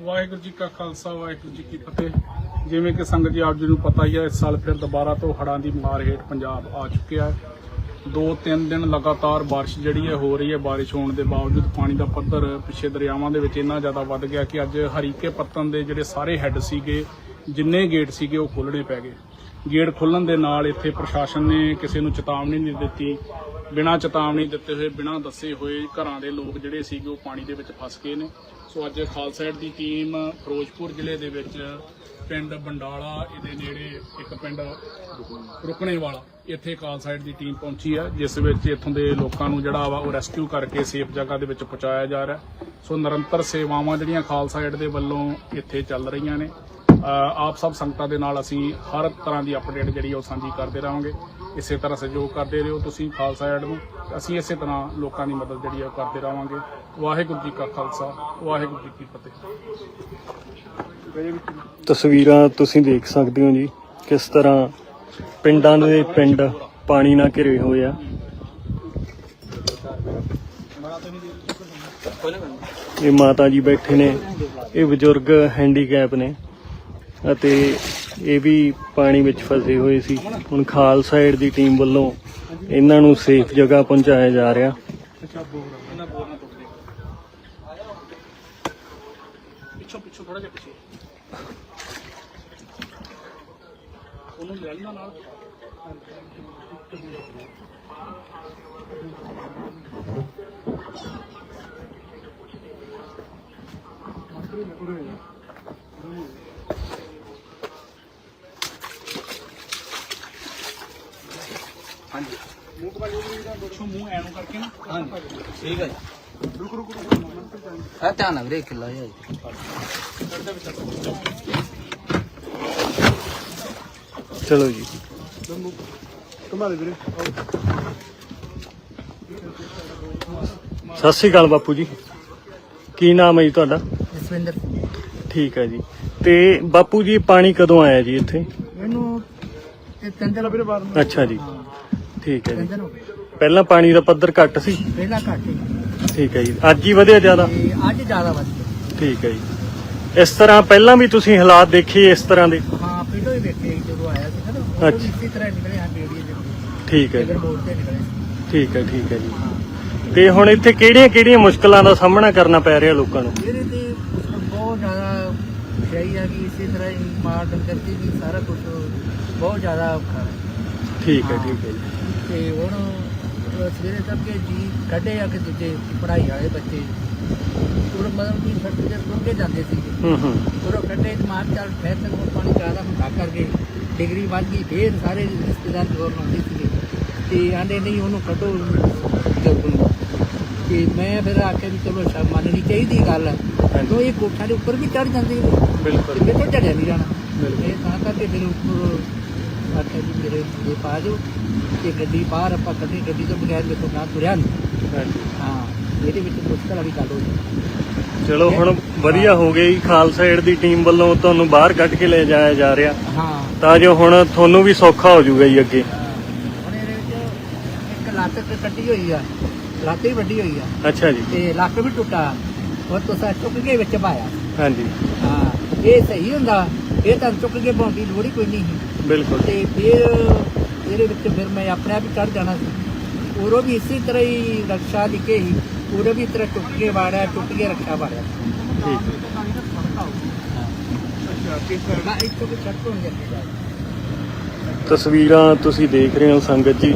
ਵਾਹਿਗੁਰੂ ਜੀ ਕਾ ਖਾਲਸਾ, ਵਾਹਿਗੁਰੂ ਜੀ ਕੀ ਫਤਿਹ। ਜਿਵੇਂ ਕਿ ਸੰਗਤ ਜੀ ਆਪ ਜੀ ਨੂੰ ਪਤਾ ਹੀ ਹੈ, ਇਸ ਸਾਲ ਫਿਰ ਦੁਬਾਰਾ ਤੋਂ ਹੜ੍ਹਾਂ ਦੀ ਮਾਰ ਹੇਠ ਪੰਜਾਬ ਆ ਚੁੱਕਿਆ ਹੈ। ਦੋ ਤਿੰਨ ਦਿਨ ਲਗਾਤਾਰ ਬਾਰਿਸ਼ ਜਿਹੜੀ ਹੈ ਹੋ ਰਹੀ ਹੈ, ਬਾਰਿਸ਼ ਹੋਣ ਦੇ ਬਾਵਜੂਦ ਪਾਣੀ ਦਾ ਪੱਧਰ ਪਿੱਛੇ ਦਰਿਆਵਾਂ ਦੇ ਵਿੱਚ ਇੰਨਾ ਜ਼ਿਆਦਾ ਵੱਧ ਗਿਆ ਕਿ ਅੱਜ ਹਰੀਕੇ ਪੱਤਨ ਦੇ ਜਿਹੜੇ ਸਾਰੇ ਹੈੱਡ ਸੀਗੇ, ਜਿੰਨੇ ਗੇਟ ਸੀਗੇ ਉਹ ਖੋਲਣੇ ਪੈ ਗਏ। ਗੇਟ ਖੁੱਲਣ ਦੇ ਨਾਲ ਇੱਥੇ ਪ੍ਰਸ਼ਾਸਨ ਨੇ ਕਿਸੇ ਨੂੰ ਚੇਤਾਵਨੀ ਨਹੀਂ ਦਿੱਤੀ। ਬਿਨਾਂ ਚੇਤਾਵਨੀ ਦਿੱਤੇ ਹੋਏ, ਬਿਨਾਂ ਦੱਸੇ ਹੋਏ ਘਰਾਂ ਦੇ ਲੋਕ ਜਿਹੜੇ ਸੀਗੇ ਉਹ ਪਾਣੀ ਦੇ ਵਿੱਚ ਫਸ ਗਏ ਨੇ। ਸੋ ਅੱਜ ਖਾਲਸਾਇਡ ਦੀ ਟੀਮ ਫਿਰੋਜ਼ਪੁਰ ਜ਼ਿਲ੍ਹੇ ਦੇ ਵਿੱਚ ਪਿੰਡ ਬੰਡਾਲਾ, ਇਹਦੇ ਨੇੜੇ ਇੱਕ ਪਿੰਡ ਰੁਕਣੇ ਵਾਲਾ ਇੱਥੇ ਖਾਲਸਾਇਡ ਦੀ ਟੀਮ ਪਹੁੰਚੀ ਹੈ ਜਿਸ ਵਿੱਚ ਇੱਥੋਂ ਦੇ ਲੋਕਾਂ ਨੂੰ ਜਿਹੜਾ ਵਾ ਉਹ ਰੈਸਕਿਊ ਕਰਕੇ ਸੇਫ ਜਗ੍ਹਾ ਦੇ ਵਿੱਚ ਪਹੁੰਚਾਇਆ ਜਾ ਰਿਹਾ। ਸੋ ਨਿਰੰਤਰ ਸੇਵਾਵਾਂ ਜਿਹੜੀਆਂ ਖਾਲਸਾ ਏਡ ਦੇ ਵੱਲੋਂ ਇੱਥੇ ਚੱਲ ਰਹੀਆਂ ਨੇ। ਆਪ ਸਭ ਸੰਗਤਾਂ ਦੇ ਨਾਲ ਅਸੀਂ ਹਰ ਤਰ੍ਹਾਂ ਦੀ ਅਪਡੇਟ ਜਿਹੜੀ ਆ ਉਹ ਸਾਂਝੀ ਕਰਦੇ ਰਹਾਂਗੇ। ਇਸੇ ਤਰ੍ਹਾਂ ਸਹਿਯੋਗ ਕਰਦੇ ਰਹੋ ਤੁਸੀਂ ਖਾਲਸਾ ਏਡ ਨੂੰ। ਅਸੀਂ ਇਸੇ ਤਰ੍ਹਾਂ ਲੋਕਾਂ ਦੀ ਮਦਦ ਜਿਹੜੀ ਆ ਉਹ ਕਰਦੇ ਰਹਾਂਗੇ। ਵਾਹਿਗੁਰੂ ਜੀ ਕਾ ਖਾਲਸਾ, ਵਾਹਿਗੁਰੂ ਜੀ ਕੀ ਫਤਿਹ। ਤਸਵੀਰਾਂ ਤੁਸੀਂ ਦੇਖ ਸਕਦੇ ਹੋ ਜੀ, ਕਿਸ ਤਰ੍ਹਾਂ ਪਿੰਡਾਂ ਦੇ ਪਿੰਡ ਪਾਣੀ ਨਾਲ ਘਿਰੇ ਹੋਏ ਆ। ਇਹ ਮਾਤਾ ਜੀ ਬੈਠੇ ਨੇ, ਇਹ ਬਜ਼ੁਰਗ ਹੈਂਡੀਕੈਪ ਨੇ। ਅਤੇ ਇਹ ਵੀ ਪਾਣੀ ਵਿੱਚ ਫਸੇ ਹੋਏ ਸੀ। ਹੁਣ ਖਾਲਸਾ ਏਡ ਦੀ ਟੀਮ ਵੱਲੋਂ ਇਹਨਾਂ ਨੂੰ ਸੇਫ ਜਗ੍ਹਾ ਪਹੁੰਚਾਇਆ ਜਾ ਰਿਹਾ। ਪਿੱਛੋਂ ਪਿੱਛੋਂ ਥੋੜਾ ਜਿਹਾ ਪਿੱਛੇ। ਉਹਨੂੰ ਲੈ ਲੈਣਾ ਨਾਲ। ਹਾਂਜੀ ਮੂੰਹ ਕਮਾ ਪਿੱਛੋਂ ਮੂੰਹ ਐਨੂੰ ਕਰਕੇ ਨਾ ਹਾਂਜੀ। ਠੀਕ ਹੈ ਰੁਕ ਰੁਕ ਆ ਧਿਆਨ ਨਾਲ ਵੀਰੇ ਖਿਲਾ ਜਾ। ਚਲੋ। ਜੀ। ਕਮਾ ਵੀਰੇ ਸਤਿ ਸ਼੍ਰੀ ਅਕਾਲ ਬਾਪੂ ਜੀ। ਕੀ ਨਾਮ ਹੈ ਜੀ ਤੁਹਾਡਾ? ਜਸਵਿੰਦਰ ਠੀਕ ਹੈ ਜੀ। ਤੇ ਬਾਪੂ ਜੀ ਪਾਣੀ ਕਦੋਂ ਆਇਆ ਜੀ ਇੱਥੇ? ਇਹਨੂੰ ਇਹ ਤਿੰਨ ਦਿਨ ਵੀਰੇ ਬਾਅਦ ਅੱਛਾ ਜੀ। ਠੀਕ ਹੈ ਜੀ। ਹੋ ਗਏ। ਪਹਿਲਾਂ ਪਾਣੀ ਦਾ ਪੱਧਰ ਘੱਟ ਸੀ? ਪਹਿਲਾਂ ਘੱਟ ਸੀ ਠੀਕ ਹੈ ਜੀ। ਅੱਜ ਹੀ ਵਧਿਆ ਜ਼ਿਆਦਾ? ਤੇ ਅੱਜ ਜ਼ਿਆਦਾ ਵੱਧ ਗਿਆ। ਠੀਕ ਹੈ ਜੀ। ਇਸ ਤਰ੍ਹਾਂ ਪਹਿਲਾਂ ਵੀ ਤੁਸੀਂ ਹਾਲਾਤ ਦੇਖੇ ਇਸ ਤਰ੍ਹਾਂ ਦੇ? ਹਾਂ ਪਹਿਲਾਂ ਹੀ ਵੇਖੇ ਜਦੋਂ ਆਇਆ ਸੀ ਨਾ। ਉਦੋਂ ਵੀ ਅੱਛਾ। ਇਸੇ ਤਰ੍ਹਾਂ ਨਿਕਲੇ ਹਾਂ ਬੇੜੀਏ ਦੇ ਠੀਕ ਹੈ ਮੋੜ ਤੇ ਨਿਕਲੇ। ਠੀਕ ਹੈ ਠੀਕ ਹੈ ਜੀ। ਤੇ ਹੁਣ ਇੱਥੇ ਕਿਹੜੀਆਂ ਕਿਹੜੀਆਂ ਮੁਸ਼ਕਲਾਂ ਦਾ ਸਾਹਮਣਾ ਕਰਨਾ ਪੈ ਰਿਹਾ ਲੋਕਾਂ ਨੂੰ? ਇਹਦੇ ਤੇ ਬਹੁਤ ਜ਼ਿਆਦਾ ਸਹੀ ਹੈ ਕਿ ਇਸੇ ਤਰ੍ਹਾਂ ਹੀ ਮਾਰ ਡੰਗਰ ਦੀ ਵੀ ਸਾਰਾ ਕੁਝ ਬਹੁਤ ਜ਼ਿਆਦਾ ਔਖਾ ਹੈ। ਠੀਕ ਹੈ ਹਾਂ। ਠੀਕ ਹੈ ਜੀ। ਤੇ ਹੁਣ ਅਹ ਸਵੇਰੇ ਤੱਕ ਕੇ ਜੀ ਕੱਢੇ ਆ ਕਿ ਦੂਜੇ ਪੜ੍ਹਾਈ ਵਾਲੇ ਬੱਚੇ। ਉਹ ਮਤਲਬ ਕਿ ਸਰਟੀਫਿਕੇਟ ਤੋਂ ਕੇ ਜਾਂਦੇ ਸੀ। ਹੂੰ ਹੂੰ। ਉਹ ਕੱਢੇ ਮਾਰ ਚੱਲ ਫਿਰ ਤੱਕ ਉਹ ਪਾਣੀ ਜ਼ਿਆਦਾ ਹੁੰਦਾ ਕਰਕੇ ਡਿਗਰੀ ਵੱਧ ਗਈ ਫੇਰ ਸਾਰੇ ਰਿਸ਼ਤੇਦਾਰ ਜੋਰ ਲਾਉਂਦੇ ਸੀਗੇ। ਤੇ ਆਂਦੇ ਨਹੀਂ ਉਹਨੂੰ ਕੱਢੋ ਜੋਗ ਨੂੰ ਤੇ ਮੈਂ ਫਿਰ ਆਖਿਆ ਵੀ ਚਲੋ ਸ਼ਾ ਮੰਨਣੀ ਚਾਹੀਦੀ ਗੱਲ। ਤੋ ਇਹ ਕੋਠਾ ਦੇ ਉੱਪਰ ਵੀ ਚੜ ਜਾਂਦੇ ਨੇ। ਬਿਲਕੁਲ। ਤੇ ਮੇਰੇ ਤੋਂ ਚੜਿਆ ਨਹੀਂ ਜਾਣਾ। ਬਿਲਕੁਲ। ਇਹ ਤਾਂ ਕਰਕੇ ਫਿਰ ਉੱਪਰ ਆਖਿਆ ਵੀ ਮੇਰੇ ਇਹ ਪਾ ਦਿਓ ਤੇ ਗੱਡੀ ਬਾਹਰ ਆਪਾਂ ਕੱਢੀ ਗੱਡੀ ਤੋਂ ਬਗੈਰ ਤੋਂ ਨਾ ਤੁਰਿਆ ਨਹੀਂ ਹਾਂਜੀ। ਹਾਂ ਇਹਦੇ ਵਿੱਚ ਮੁਸ਼ਕਲ ਵਾਲੀ ਗੱਲ ਹੋ ਗਈ ਚਲੋ ਹੁਣ ਵਧੀਆ ਹੋ ਗਈ ਖਾਲਸਾ ਏਡ ਦੀ ਟੀਮ ਵੱਲੋਂ ਤੁਹਾਨੂੰ ਬਾਹਰ ਕੱਢ ਕੇ ਲੈ ਜਾਇਆ ਜਾ ਰਿਹਾ। ਹਾਂ। ਤਾਂ ਜੋ ਹੁਣ ਤੁਹਾਨੂੰ ਵੀ ਸੌਖਾ ਹੋ ਜਾਊਗਾ ਜੀ ਅੱਗੇ। ਹੁਣ ਇਹਦੇ ਵਿੱਚ ਇੱਕ ਲੱਤ ਤੇ ਕੱਟੀ ਹੋਈ ਆ ਲੱਤ ਵੀ ਵੱਡੀ ਹੋਈ ਆ। ਅੱਛਾ ਜੀ। ਤੇ ਲੱਕ ਵੀ ਟੁੱਟਾ ਉਹ ਤੁਸੀਂ ਚੁੱਕ ਕੇ ਵਿੱਚ ਪਾਇਆ। ਹਾਂਜੀ। ਹਾਂ ਇਹ ਸਹੀ ਹੁੰਦਾ ਇਹ ਤਾਂ ਚੁੱਕ ਕੇ ਪਾਉਣ ਦੀ ਲੋੜ ਹੀ ਕੋਈ ਨਹੀਂ ਬਿਲਕੁਲ। ਤੇ ਫਿਰ ਇਹਦੇ ਵਿੱਚ ਫਿਰ ਮੈਂ ਆਪਣੇ ਆਪ ਹੀ ਚੜ ਜਾਣਾ ਸੀ। ਉਰੋਂ ਵੀ ਇਸੇ ਤਰ੍ਹਾਂ ਹੀ ਰਕਸ਼ਾ ਲਿਖੇ ਹੀ ਉਰੋਂ ਵੀ ਤਰ੍ਹਾਂ ਟੁੱਟ ਕੇ ਵਾੜਿਆ ਟੁੱਟ ਕੇ ਰਕਸ਼ਾ ਵਾੜਿਆ। ਠੀਕ। ਤੋਂ ਜਾਂਦੀ ਤਸਵੀਰਾਂ ਤੁਸੀਂ ਦੇਖ ਰਹੇ ਹੋ ਸੰਗਤ ਜੀ।